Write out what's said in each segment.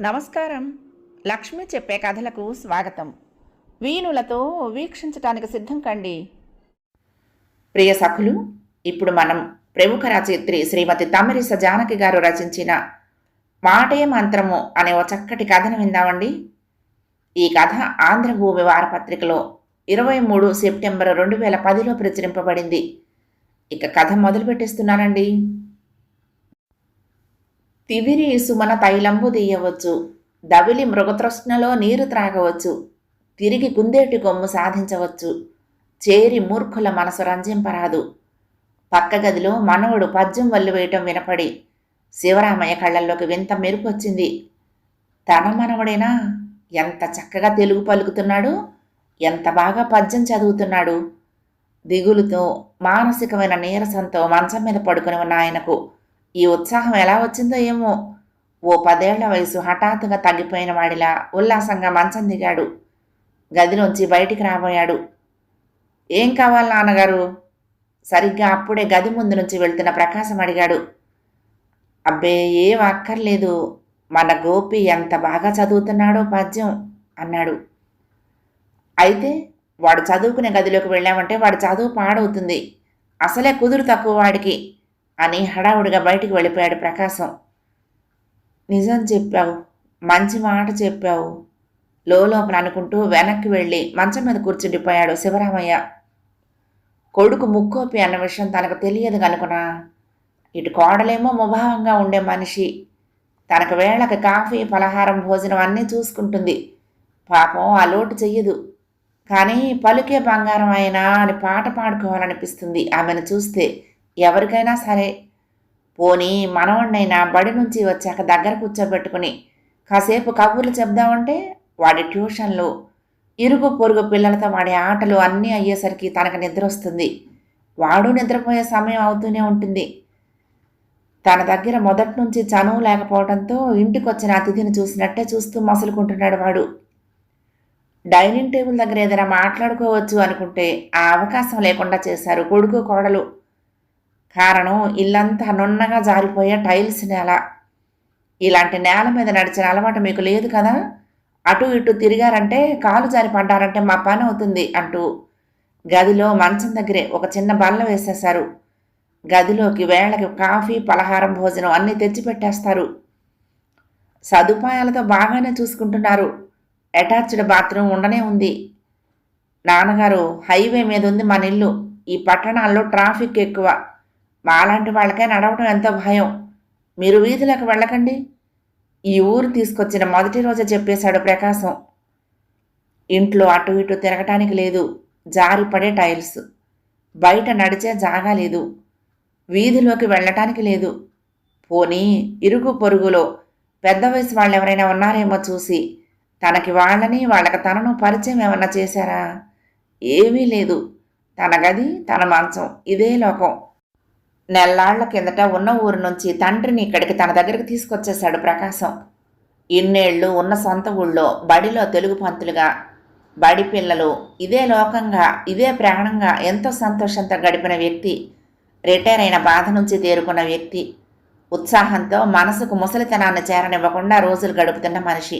నమస్కారం. లక్ష్మి చెప్పే కథలకు స్వాగతం. వీణులతో వీక్షించటానికి సిద్ధం కండి. ప్రియ సఖులు ఇప్పుడు మనం ప్రముఖ రచయిత్రి శ్రీమతి తమిరిస జానకి గారు రచించిన మాటే మంత్రము అనే ఓ చక్కటి కథను విందామండి. ఈ కథ ఆంధ్రభూమి వారపత్రికలో ఇరవై మూడు సెప్టెంబర్ రెండు వేల పదిలో ప్రచురింపబడింది. ఇక కథ మొదలు పెట్టేస్తున్నానండి తివిరి సుమన తైలంబు తీయవచ్చు. దవిలి మృగతృష్ణలో నీరు త్రాగవచ్చు. తిరిగి కుందేటి కొమ్ము సాధించవచ్చు. చేరి మూర్ఖుల మనసు రంజింపరాదు. పక్క గదిలో మనవడు పద్యం వల్లు వేయటం వినపడి శివరామయ్య కళ్ళల్లోకి వింత మెరుపు వచ్చింది తన మనవడేనా? ఎంత చక్కగా తెలుగు పలుకుతున్నాడు? ఎంత బాగా పద్యం చదువుతున్నాడు? దిగులుతో మానసికమైన నీరసంతో మంచం మీద పడుకుని ఉన్న ఆయనకు ఈ ఉత్సాహం ఎలా వచ్చిందో ఏమో. ఓ పదేళ్ళ వయసు హఠాత్తుగా తగ్గిపోయిన వాడిలా ఉల్లాసంగా మంచం దిగాడు. గదిలోంచి బయటికి రాబోయాడు. ఏం కావాలి నాన్నగారు? సరిగ్గా అప్పుడే గది ముందు నుంచి వెళ్తున్న ప్రకాశం అడిగాడు. అబ్బే ఏం అక్కర్లేదు. మన గోపి ఎంత బాగా చదువుతున్నాడో పద్యం అన్నాడు. అయితే వాడు చదువుకునే గదిలోకి వెళ్ళామంటే వాడు చదువు పాడవుతుంది. అసలే కుదురు తక్కువ వాడికి. అని హడావుడిగా బయటికి వెళ్ళిపోయాడు ప్రకాశం. నిజం చెప్పావు మంచి మాట చెప్పావు. లోపల అనుకుంటూ వెనక్కి వెళ్ళి మంచం మీద కూర్చుండిపోయాడు శివరామయ్య. కొడుకు ముక్కోపి అన్న విషయం తనకు తెలియదు కనుకునా? ఇటు కోడలేమో ముభావంగా ఉండే మనిషి. తనకు వేళకి కాఫీ పలహారం భోజనం అన్నీ చూసుకుంటుంది. పాపం ఆ లోటు చెయ్యదు. కానీ పలుకే బంగారం అయినా అని పాట పాడుకోవాలనిపిస్తుంది ఆమెను చూస్తే. ఎవరికైనా సరే. పోనీ మనవణ్ణైనా బడి నుంచి వచ్చాక దగ్గర కూర్చోబెట్టుకుని కాసేపు కబుర్లు చెప్దామంటే వాడి ట్యూషన్లు ఇరుగు పొరుగు పిల్లలతో వాడి ఆటలు అన్నీ అయ్యేసరికి తనకు నిద్ర వస్తుంది. వాడు నిద్రపోయే సమయం అవుతూనే ఉంటుంది. తన దగ్గర మొదటి నుంచి చనువు లేకపోవడంతో ఇంటికి వచ్చిన అతిథిని చూసినట్టే చూస్తూ మసులుకుంటున్నాడు వాడు. డైనింగ్ టేబుల్ దగ్గర ఏదైనా మాట్లాడుకోవచ్చు అనుకుంటే ఆ అవకాశం లేకుండా చేశారు కొడుకు కోడలు. కారణం ఇల్లంతా నున్నగా జారిపోయే టైల్స్ నేల. ఇలాంటి నేల మీద నడిచిన అలవాటు మీకు లేదు కదా? అటు ఇటు తిరిగారంటే కాలు జారి పడ్డారంటే మా పని అవుతుంది అంటూ గదిలో మంచం దగ్గరే ఒక చిన్న బల్ల వేసేశారు. గదిలోకి వేళకి కాఫీ పలహారం భోజనం అన్నీ తెచ్చిపెట్టేస్తారు. సదుపాయాలతో బాగానే చూసుకుంటున్నారు. అటాచ్డ్ బాత్రూమ్ ఉండనే ఉంది. నాన్నగారు హైవే మీద ఉంది మన ఇల్లు. ఈ పట్టణాల్లో ట్రాఫిక్ ఎక్కువ. మాలాంటి వాళ్ళకే నడవడం ఎంతో భయం? మీరు వీధిలోకి వెళ్ళకండి. ఈ ఊరు తీసుకొచ్చిన మొదటి రోజే చెప్పేశాడు ప్రకాశం. ఇంట్లో అటు ఇటు తిరగటానికి లేదు. జారిపడే టైల్స్. బయట నడిచే జాగా లేదు. వీధిలోకి వెళ్ళటానికి లేదు. పోనీ ఇరుగు పొరుగులో పెద్ద వయసు వాళ్ళు ఎవరైనా ఉన్నారేమో చూసి తనకి వాళ్ళని వాళ్ళకి తనను పరిచయం ఏమన్నా చేశారా? ఏమీ లేదు. తన గది తన మంచం ఇదే లోకం. నెల్లాళ్ళ కిందట ఉన్న ఊరు నుంచి తండ్రిని ఇక్కడికి తన దగ్గరికి తీసుకొచ్చేశాడు ప్రకాశం. ఇన్నేళ్ళు ఉన్న సొంత ఊళ్ళో బడిలో తెలుగు పంతులుగా బడి పిల్లలు ఇదే లోకంగా ఇదే ప్రాణంగా ఎంతో సంతోషంతో గడిపిన వ్యక్తి రిటైర్ అయిన బాధ నుంచి తేరుకున్న వ్యక్తి. ఉత్సాహంతో మనసుకు ముసలితనాన్ని చేరనివ్వకుండా రోజులు గడుపుతున్న మనిషి.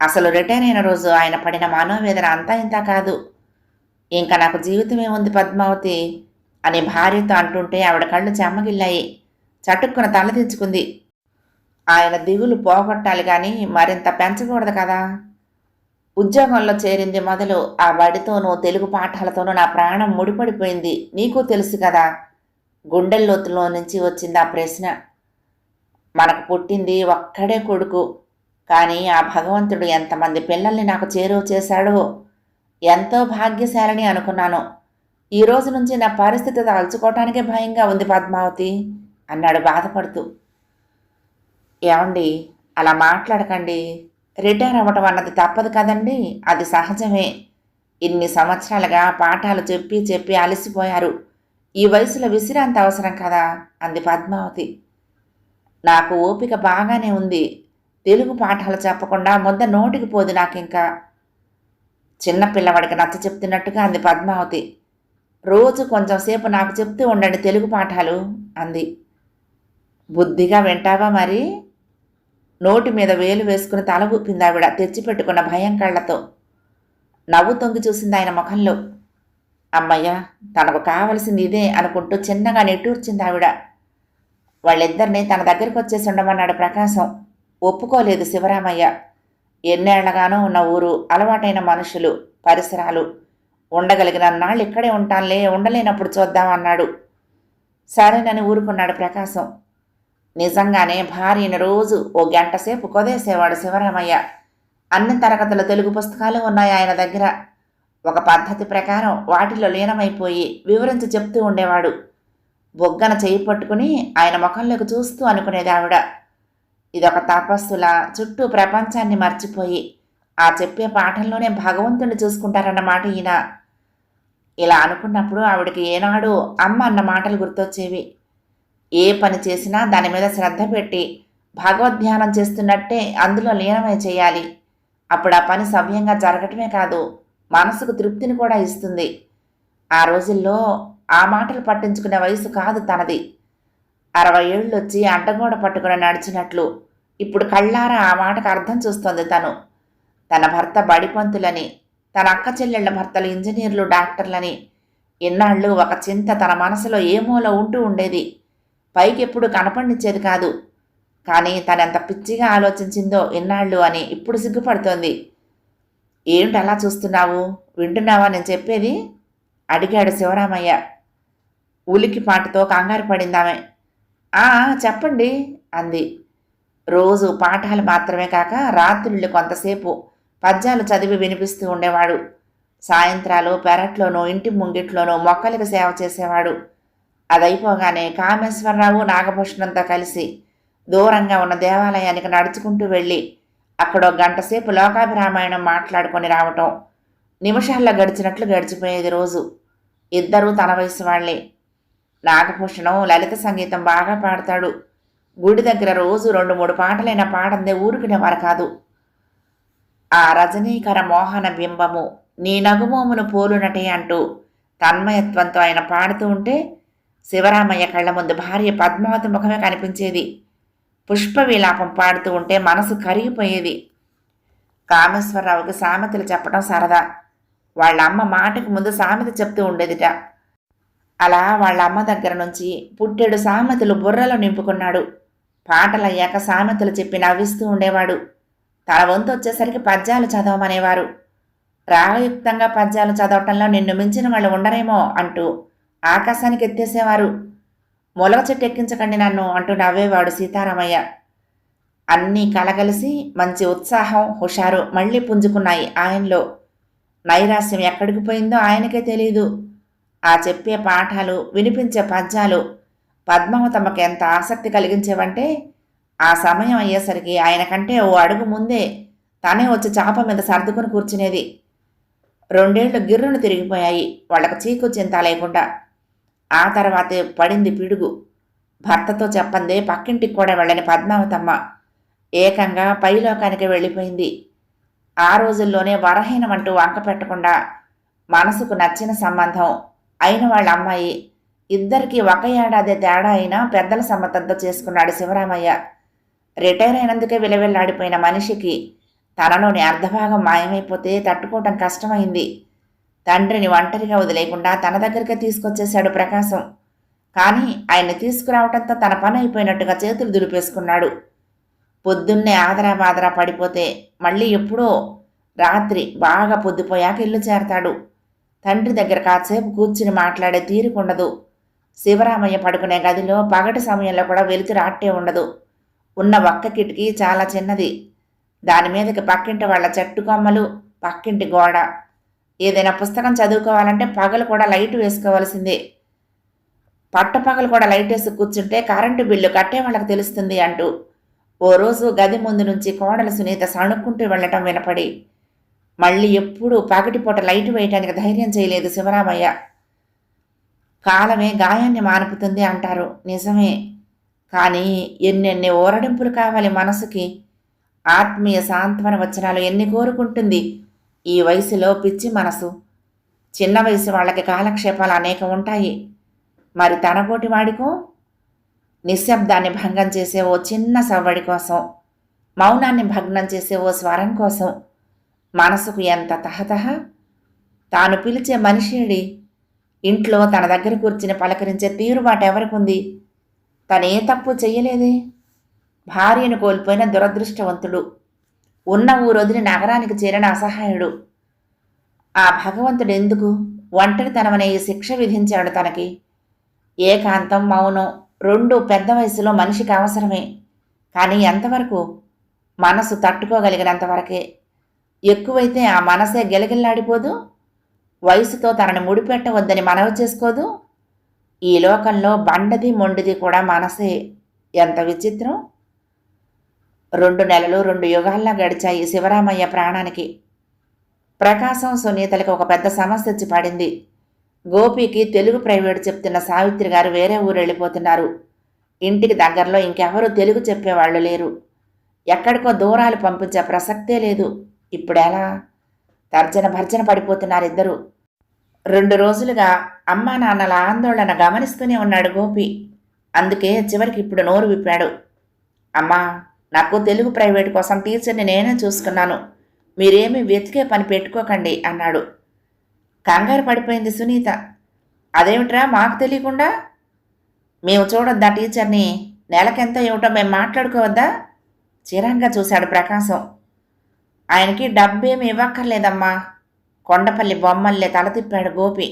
అసలు రిటైర్ అయిన రోజు ఆయన పడిన మనోవేదన అంతా ఇంత కాదు. ఇంకా నాకు జీవితమే ఉంది పద్మావతి. అని భార్యతో అంటుంటే ఆవిడ కళ్ళు చెమ్మగిల్లాయి చటుక్కున తల తెచ్చుకుంది. ఆయన దిగులు పోగొట్టాలి కానీ మరింత పెంచకూడదు కదా. ఉద్యోగంలో చేరింది మొదలు ఆ బడితోనూ తెలుగు పాఠాలతోనూ నా ప్రాణం ముడిపడిపోయింది. నీకు తెలుసు కదా. గుండెల్లోతులో నుంచి వచ్చింది ఆ ప్రశ్న. మనకు పుట్టింది ఒక్కడే కొడుకు. కానీ ఆ భగవంతుడు ఎంతమంది పిల్లల్ని నాకు చేరువ చేశాడో ఎంతో భాగ్యశాలని అనుకున్నాను. ఈ రోజు నుంచి నా పరిస్థితి తలుచుకోవటానికే భయంగా ఉంది పద్మావతి అన్నాడు బాధపడుతూ. ఏమండి అలా మాట్లాడకండి. రిటైర్ అవ్వటం అన్నది తప్పదు కదండి అది సహజమే. ఇన్ని సంవత్సరాలుగా పాఠాలు చెప్పి చెప్పి అలసిపోయారు. ఈ వయసులో విశ్రాంతి అవసరం కదా అంది పద్మావతి. నాకు ఓపిక బాగానే ఉంది. తెలుగు పాఠాలు చెప్పకుండా ముద్ద నోటికి పోదు నాకింకా. చిన్న పిల్లవాడికి నచ్చ చెప్తున్నట్టుగా అంది పద్మావతి. రోజు కొంచెం సేపు నాకు చెప్తూ ఉండండి తెలుగు పాఠాలు అంది. బుద్ధిగా వింటావా మరి? నోటి మీద వేలు వేసుకుని తల ఊపింది ఆవిడ తెచ్చిపెట్టుకున్న భయం కళ్ళతో. నవ్వు తొంగి చూసింది ఆయన ముఖంలో. అమ్మయ్య తనకు కావలసింది ఇదే అనుకుంటూ చిన్నగా నెట్టూర్చింది ఆవిడ. వాళ్ళిద్దరినీ తన దగ్గరికి వచ్చేసి ఉండమన్నాడు ప్రకాశం. ఒప్పుకోలేదు శివరామయ్య. ఎన్నేళ్ళగానో ఉన్న ఊరు అలవాటైన మనుషులు పరిసరాలు ఉండగలిగిన నాళ్ళు ఇక్కడే ఉంటానులే ఉండలేనప్పుడు చూద్దాం అన్నాడు సరేనని ఊరుకున్నాడు ప్రకాశం. నిజంగానే భార్యని రోజు ఓ గంట సేపు కొదేసేవాడు శివరామయ్య. అన్ని తరగతుల తెలుగు పుస్తకాలు ఉన్నాయి ఆయన దగ్గర. ఒక పద్ధతి ప్రకారం వాటిలో లీనమైపోయి వివరించి చెప్తూ ఉండేవాడు. బొగ్గన చేయి పట్టుకుని ఆయన ముఖంలోకి చూస్తూ అనుకునేది ఆవిడ. ఇదొక తపస్సులా చుట్టూ ప్రపంచాన్ని మర్చిపోయి ఆ చెప్పే పాఠంలోనే భగవంతుని చూసుకుంటారన్నమాట ఈయన. ఇలా అనుకున్నప్పుడు ఆవిడకి ఏనాడు అమ్మ అన్న మాటలు గుర్తొచ్చేవి. ఏ పని చేసినా దాని మీద శ్రద్ధ పెట్టి భగవద్ధ్యానం చేస్తున్నట్టే అందులో లీనమై చేయాలి. అప్పుడు ఆ పని సవ్యంగా జరగటమే కాదు మనసుకు తృప్తిని కూడా ఇస్తుంది. ఆ రోజుల్లో ఆ మాటలు పట్టించుకునే వయసు కాదు తనది. అరవై ఏళ్ళు వచ్చి అడ్డగోడ పట్టుకుని నడిచినట్లు ఇప్పుడు కళ్ళారా ఆ మాటకు అర్థం చూస్తోంది తను. తన భర్త బడిపంతులని తన అక్క చెల్లెళ్ళ భర్తలు ఇంజనీర్లు డాక్టర్లని. ఇన్నాళ్ళు ఒక చింత తన మనసులో ఏమోలో ఉంటూ ఉండేది? పైకెప్పుడు ఎప్పుడు కాదు. కానీ తనెంత పిచ్చిగా ఆలోచించిందో ఇన్నాళ్ళు అని ఇప్పుడు సిగ్గుపడుతోంది. ఏమిటి అలా చూస్తున్నావు? వింటున్నావా నేను చెప్పేది? అడిగాడు శివరామయ్య. ఉలికి పాటతో కంగారు పడిందామె. ఆ చెప్పండి అంది. రోజు పాఠాలు మాత్రమే కాక రాత్రుళ్ళు కొంతసేపు పద్యాలు చదివి వినిపిస్తూ ఉండేవాడు. సాయంత్రాలు పెరట్లోనూ ఇంటి ముంగిట్లోనూ మొక్కలకు సేవ చేసేవాడు. అదైపోగానే కామేశ్వరరావు నాగభూషణంతో కలిసి దూరంగా ఉన్న దేవాలయానికి నడుచుకుంటూ వెళ్ళి అక్కడ గంటసేపు లోకాభిరామాయణం మాట్లాడుకొని రావటం నిమిషాల్లో గడిచినట్లు గడిచిపోయేది రోజు. ఇద్దరూ తన వయసు వాళ్ళే నాగభూషణం లలిత సంగీతం బాగా పాడతాడు. గుడి దగ్గర రోజు రెండు మూడు పాటలైన పాడందే ఊరుకునేవారు కాదు. ఆ రజనీకర మోహన బింబము నీ నగుమోమును పోలునటే అంటూ తన్మయత్వంతో ఆయన పాడుతూ ఉంటే శివరామయ్య కళ్ళ ముందు భార్య పద్మావతి ముఖమే కనిపించేది. పుష్ప విలాపం పాడుతూ ఉంటే మనసు కరిగిపోయేది. కామేశ్వరరావుకి సామెతలు చెప్పడం సరదా. వాళ్ళ అమ్మ మాటకు ముందు సామెత చెప్తూ ఉండేదిట. అలా వాళ్ళ అమ్మ దగ్గర నుంచి పుట్టెడు సామెతలు బుర్రలో నింపుకున్నాడు. పాటలయ్యాక సామెతలు చెప్పి నవ్విస్తూ ఉండేవాడు. తన వంతు వచ్చేసరికి పద్యాలు చదవమనేవారు. రాగయుక్తంగా పద్యాలు చదవటంలో నిన్ను మించిన వాళ్ళు ఉండరేమో అంటూ ఆకాశానికి ఎత్తేసేవారు. మొలక చెట్టు ఎక్కించకండి నన్ను అంటూ నవ్వేవాడు సీతారామయ్య. అన్నీ కలగలిసి మంచి ఉత్సాహం హుషారు మళ్ళీ పుంజుకున్నాయి ఆయనలో. నైరాస్యం ఎక్కడికి పోయిందో ఆయనకే తెలియదు ఆ చెప్పే పాఠాలు వినిపించే పద్యాలు పద్మావతమ్మకి ఎంత ఆసక్తి కలిగించేవంటే ఆ సమయం అయ్యేసరికి ఆయన కంటే ఓ అడుగు ముందే తనే వచ్చి చాప మీద సర్దుకుని కూర్చునేది. రెండేళ్ళు గిర్రును తిరిగిపోయాయి వాళ్ళకు చీకు చింత లేకుండా. ఆ తర్వాతే పడింది పిడుగు. భర్తతో చెప్పందే పక్కింటికి కూడా వెళ్ళని పద్మావతమ్మ. ఏకంగా పైలోకానికి వెళ్ళిపోయింది. ఆ రోజుల్లోనే వరహీనం అంటూ వంక పెట్టకుండా మనసుకు నచ్చిన సంబంధం అయిన వాళ్ళ అమ్మాయి. ఇద్దరికీ ఒక ఏడాది తేడా అయినా పెద్దల సమ్మతంతో చేసుకున్నాడు శివరామయ్య. రిటైర్ అయినందుకే విలవెల్లాడిపోయిన మనిషికి తనలోని అర్ధభాగం మాయమైపోతే తట్టుకోవటం కష్టమైంది. తండ్రిని ఒంటరిగా వదిలేయకుండా తన దగ్గరికే తీసుకొచ్చేశాడు ప్రకాశం. కానీ ఆయన్ని తీసుకురావటంతో తన పని అయిపోయినట్టుగా చేతులు దులిపేసుకున్నాడు. పొద్దున్నే ఆదరా బాదరా పడిపోతే మళ్ళీ ఎప్పుడో రాత్రి బాగా పొద్దుపోయాక ఇల్లు చేరతాడు. తండ్రి దగ్గర కాసేపు కూర్చుని మాట్లాడే తీరుకుండదు. శివరామయ్య పడుకునే గదిలో పగటి సమయంలో కూడా వెలుతురు ఆట్టే ఉండదు. ఉన్న ఒక్క కిటికీ చాలా చిన్నది. దాని మీదకి పక్కింటి వాళ్ళ చెట్టు కొమ్మలు పక్కింటి గోడ. ఏదైనా పుస్తకం చదువుకోవాలంటే పగలు కూడా లైట్ వేసుకోవాల్సిందే. పట్టపగలు కూడా లైట్ వేసి కూర్చుంటే కరెంటు బిల్లు కట్టే వాళ్ళకి తెలుస్తుంది అంటూ ఓ రోజు గది ముందు నుంచి కోడల సునీత సణుక్కుంటూ వెళ్ళటం వినపడి మళ్ళీ ఎప్పుడూ పగటిపూట లైట్ వేయటానికి ధైర్యం చేయలేదు శివరామయ్య. కాలమే గాయాన్ని మానుపుతుంది అంటారు. నిజమే. కానీ ఎన్నెన్ని ఓరడింపులు కావాలి మనసుకి. ఆత్మీయ సాంత్వన వచనాలు ఎన్ని కోరుకుంటుంది. ఈ వయసులో పిచ్చి మనసు. చిన్న వయసు వాళ్ళకి కాలక్షేపాలు అనేక ఉంటాయి. మరి తనకోటి వాడికో? నిశ్శబ్దాన్ని భంగం చేసే ఓ చిన్న సవ్వడి కోసం. మౌనాన్ని భగ్నం చేసే ఓ స్వరం కోసం. మనసుకు ఎంత తహతహ? తాను పిలిచే మనిషిడి ఇంట్లో తన దగ్గర కూర్చుని పలకరించే తీరుబాటు ఎవరికుంది? తనే తప్పు చెయ్యలేదే? భార్యను కోల్పోయిన దురదృష్టవంతుడు. ఉన్న ఊరొదిలి నగరానికి చేరిన అసహాయుడు. ఆ భగవంతుడు ఎందుకు? ఒంటరితనమనే ఈ శిక్ష విధించాడు తనకి. ఏకాంతం మౌనం రెండు పెద్ద వయసులో మనిషికి అవసరమే. కానీ ఎంతవరకు? మనసు తట్టుకోగలిగినంతవరకే ఎక్కువైతే ఆ మనసే గెలగిల్లాడిపోదు. వయసుతో తనని ముడిపెట్టవద్దని మనవి చేసుకోదు. ఈ లోకంలో బండది మొండిది కూడా మనసే. ఎంత విచిత్రం. రెండు నెలలు రెండు యుగాల్లా గడిచాయి శివరామయ్య ప్రాణానికి. ప్రకాశం సునీతలకు ఒక పెద్ద సమస్య వచ్చి పడింది. గోపికి తెలుగు ప్రైవేట్ చెప్తున్న సావిత్రి గారు వేరే ఊరు వెళ్ళిపోతున్నారు. ఇంటికి దగ్గరలో ఇంకెవరూ తెలుగు చెప్పేవాళ్ళు లేరు. ఎక్కడికో దూరాలు పంపించే ప్రసక్తే లేదు. ఇప్పుడెలా తర్జన భర్జన పడిపోతున్నారు ఇద్దరు. రెండు రోజులుగా అమ్మా నాన్నల ఆందోళన గమనిస్తూనే ఉన్నాడు గోపి. అందుకే చివరికి ఇప్పుడు నోరు విప్పాడు. అమ్మా నాకు తెలుగు ప్రైవేట్ కోసం టీచర్ని నేనే చూసుకున్నాను. మీరేమీ వెతికే పని పెట్టుకోకండి అన్నాడు. కంగారు పడిపోయింది సునీత. అదేమిట్రా మాకు తెలియకుండా? మేము చూడొద్దా టీచర్ని? నెలకెంత ఇవ్వటం మేము మాట్లాడుకోవద్దా? చిరంగా చూశాడు ప్రకాశం. ఆయనకి డబ్బేమి ఇవ్వక్కర్లేదమ్మా. కొండపల్లి బొమ్మల్లే తల తిప్పాడు గోపి.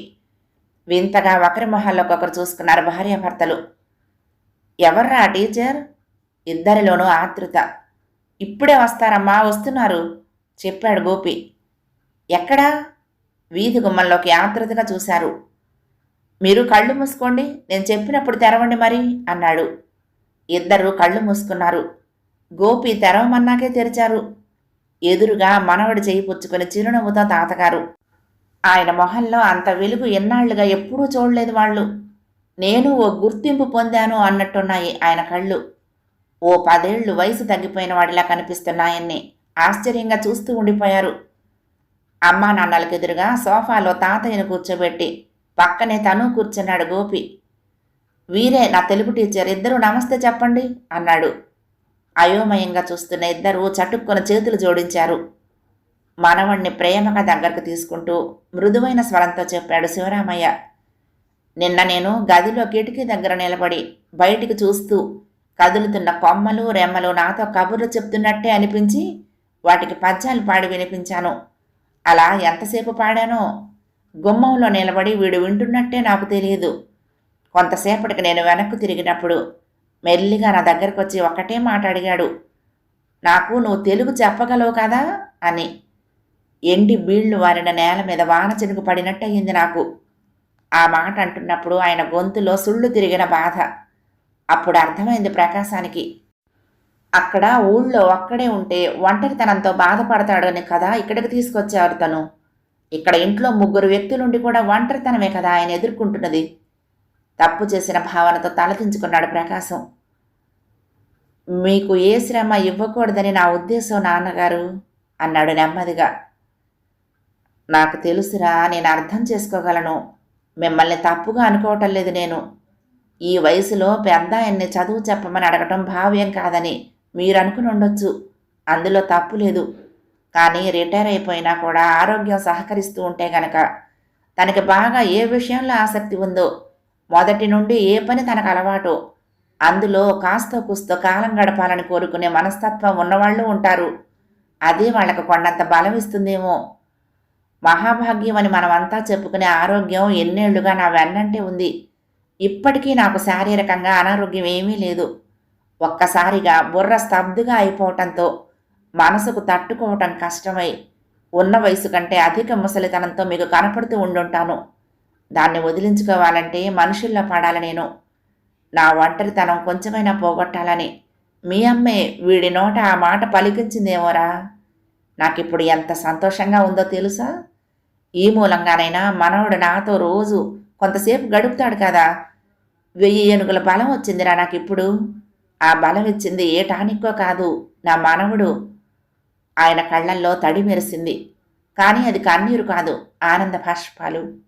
వింతగా ఒకరి మొహాల్లోకి ఒకరు చూసుకున్నారు భార్యాభర్తలు. ఎవర్రా టీచర్? ఇద్దరిలోనూ ఆతృత ఇప్పుడే వస్తారమ్మా వస్తున్నారు చెప్పాడు గోపి. ఎక్కడా? వీధి గుమ్మంలోకి ఆతృతగా చూశారు. మీరు కళ్ళు మూసుకోండి నేను చెప్పినప్పుడు తెరవండి మరి అన్నాడు. ఇద్దరు కళ్ళు మూసుకున్నారు. గోపి తెరవమన్నాకే తెరిచారు. ఎదురుగా మనవడి చేయి పుచ్చుకుని చిరునవ్వుతో తాతగారు ఆయన మొహంలో అంత వెలుగు ఎన్నాళ్ళుగా ఎప్పుడూ చూడలేదు వాళ్ళు. నేను ఓ గుర్తింపు పొందాను అన్నట్టున్నాయి ఆయన కళ్ళు. ఓ పదేళ్ళు వయసు తగ్గిపోయిన వాడిలా కనిపిస్తున్నాయన్ని ఆశ్చర్యంగా చూస్తూ ఉండిపోయారు. అమ్మా నాన్నలకు ఎదురుగా సోఫాలో తాతయ్యను కూర్చోబెట్టి పక్కనే తను కూర్చున్నాడు గోపి. వీరే నా తెలుగు టీచర్ ఇద్దరూ నమస్తే చెప్పండి అన్నాడు. అయోమయంగా చూస్తున్న ఇద్దరు చటుక్కున చేతులు జోడించారు. మనవణ్ణి ప్రేమగా దగ్గరకు తీసుకుంటూ మృదువైన స్వరంతో చెప్పాడు శివరామయ్య. నిన్న నేను గదిలో కిటికీ దగ్గర నిలబడి బయటికి చూస్తూ కదులుతున్న కొమ్మలు రెమ్మలు నాతో కబుర్లు చెప్తున్నట్టే అనిపించి వాటికి పద్యాలు పాడి వినిపించాను. అలా ఎంతసేపు పాడానో? గుమ్మంలో నిలబడి వీడు వింటున్నట్టే నాకు తెలియదు. కొంతసేపటికి నేను వెనక్కు తిరిగినప్పుడు మెల్లిగా నా దగ్గరకు వచ్చి ఒక్కటే మాట అడిగాడు. నాకు నువ్వు తెలుగు చెప్పగలవు కదా? అని. ఎండి బీళ్ళు వారిన నేల మీద వాన చినుకు పడినట్టయింది నాకు. ఆ మాట అంటున్నప్పుడు ఆయన గొంతులో సుళ్ళు తిరిగిన బాధ. అప్పుడు అర్థమైంది ప్రకాశానికి. అక్కడ ఊళ్ళో ఒక్కడే ఉంటే ఒంటరితనంతో బాధపడతాడని కదా ఇక్కడికి తీసుకొచ్చారు తను. ఇక్కడ ఇంట్లో ముగ్గురు వ్యక్తులుండి కూడా ఒంటరితనమే కదా ఆయన ఎదుర్కొంటున్నది. తప్పు చేసిన భావనతో తలదించుకున్నాడు ప్రకాశం. మీకు ఏ శ్రమ ఇవ్వకూడదని నా ఉద్దేశం నాన్నగారు అన్నాడు నెమ్మదిగా. నాకు తెలుసురా నేను అర్థం చేసుకోగలను. మిమ్మల్ని తప్పుగా అనుకోవటం లేదు నేను. ఈ వయసులో పెద్ద ఆయన్ని చదువు చెప్పమని అడగటం భావ్యం కాదని మీరు అనుకుని ఉండొచ్చు. అందులో తప్పు లేదు. కానీ రిటైర్ అయిపోయినా కూడా ఆరోగ్యం సహకరిస్తూ ఉంటే గనక తనకి బాగా ఏ విషయంలో ఆసక్తి ఉందో మొదటి నుండి ఏ పని తనకు అలవాటు అందులో కాస్త కుస్త కాలం గడపాలని కోరుకునే మనస్తత్వం ఉన్నవాళ్ళు ఉంటారు. అదే వాళ్ళకు కొండంత బలం ఇస్తుందేమో. మహాభాగ్యం అని మనమంతా చెప్పుకునే ఆరోగ్యం ఎన్నేళ్ళుగా నా వెన్నంటే ఉంది. ఇప్పటికీ నాకు శారీరకంగా అనారోగ్యం ఏమీ లేదు. ఒక్కసారిగా బుర్ర స్తబ్దుగా అయిపోవటంతో మనసుకు తట్టుకోవటం కష్టమై ఉన్న వయసు కంటే అధిక ముసలితనంతో మీకు కనపడుతూ ఉండుంటాను. దాన్ని వదిలించుకోవాలంటే మనుషుల్లో పడాలి నేను. నా ఒంటరితనం కొంచెమైనా పోగొట్టాలని. మీ అమ్మే వీడి నోట ఆ మాట పలికించిందేమోరా? నాకిప్పుడు ఎంత సంతోషంగా ఉందో తెలుసా? ఈ మూలంగానైనా మనవడు నాతో రోజు కొంతసేపు గడుపుతాడు కదా. వెయ్యి ఏనుగుల బలం వచ్చిందిరా నాకిప్పుడు. ఆ బలం ఇచ్చింది ఏ టానిక్కో కాదు నా మనవడు. ఆయన కళ్ళల్లో తడి మెరిసింది. కానీ అది కన్నీరు కాదు ఆనంద భాష్పాలు